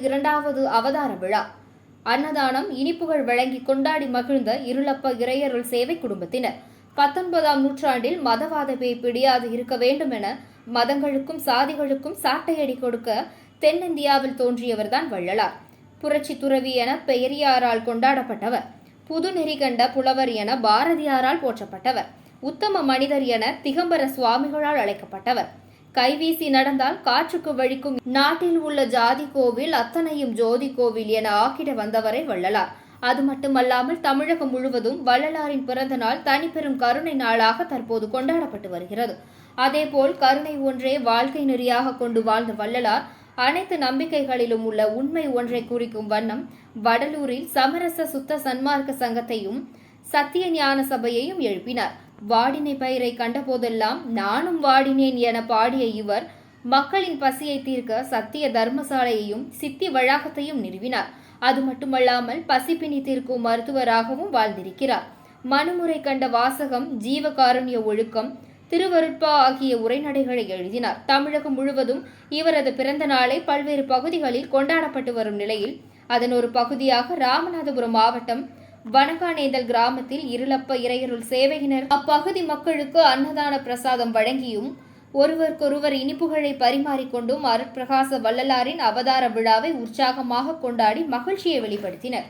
இரண்டாவது அவதார விழா. அன்னதானம் இனிப்புகள் வழங்கி கொண்டாடி மகிழ்ந்த இருளப்ப இறையருள் சேவை குடும்பத்தினர். பத்தொன்பதாம் நூற்றாண்டில் மதவாத பேய் பிடியாது இருக்க வேண்டும் என மதங்களுக்கும் சாதிகளுக்கும் சாட்டையடி கொடுக்க தென்னிந்தியாவில் தோன்றியவர்தான் வள்ளலார். புரட்சி துறவி என பெயரியாரால் கொண்டாடப்பட்டவர். புதுநெறி கண்ட புலவர் என பாரதியாரால் போற்றப்பட்டவர். உத்தம மனிதர் என திகம்பர சுவாமிகளால் அழைக்கப்பட்டவர். கைவீசி நடந்தால் காற்றுக்கு வழிக்கும். நாட்டில் உள்ள ஜாதி கோவில் அத்தனையும் ஜோதி கோவில் என ஆக்கிட வந்தவரை வள்ளலார். அது மட்டுமல்லாமல் தமிழகம் முழுவதும் வள்ளலாரின் பிறந்த நாள் தனிப்பெரும் கருணை நாளாக தற்போது கொண்டாடப்பட்டு வருகிறது. அதேபோல் கருணை ஒன்றே வாழ்க்கை நெறியாக கொண்டு வாழ்ந்த வள்ளலார் அனைத்து நம்பிக்கைகளிலும் உள்ள உண்மை ஒன்றை குறிக்கும் வண்ணம் வடலூரில் சமரச சுத்த சன்மார்க்க சங்கத்தையும் சத்திய ஞான சபையையும் எழுப்பினார். வாடினை பயிரை கண்டபோதெல்லாம் நானும் வாடினேன் என பாடிய இவர் மக்களின் பசியை தீர்க்க சத்திய தர்மசாலையையும் சித்தி வளாகத்தையும் நிறுவினார். அது மட்டுமல்லாமல் பசிப்பினி தீர்க்கும் மருத்துவராகவும் வாழ்ந்திருக்கிறார். மனுமுறை கண்ட வாசகம் ஜீவகாருண்ய ஒழுக்கம் திருவருட்பா ஆகிய உரைநடைகளை எழுதினார். தமிழகம் முழுவதும் இவரது பிறந்த நாளை பல்வேறு பகுதிகளில் கொண்டாடப்பட்டு வரும் நிலையில் அதன் ஒரு பகுதியாக ராமநாதபுரம் மாவட்டம் வனகானேந்தல் கிராமத்தில் இருளப்ப இறையருள் சேவையினர் அப்பகுதி மக்களுக்கு அன்னதான பிரசாதம் வழங்கியும் ஒருவருக்கொருவர் இனிப்புகளை பரிமாறிக்கொண்டும் அருட்பிரகாச வள்ளலாரின் அவதார விழாவை உற்சாகமாக கொண்டாடி மகிழ்ச்சியை வெளிப்படுத்தினர்.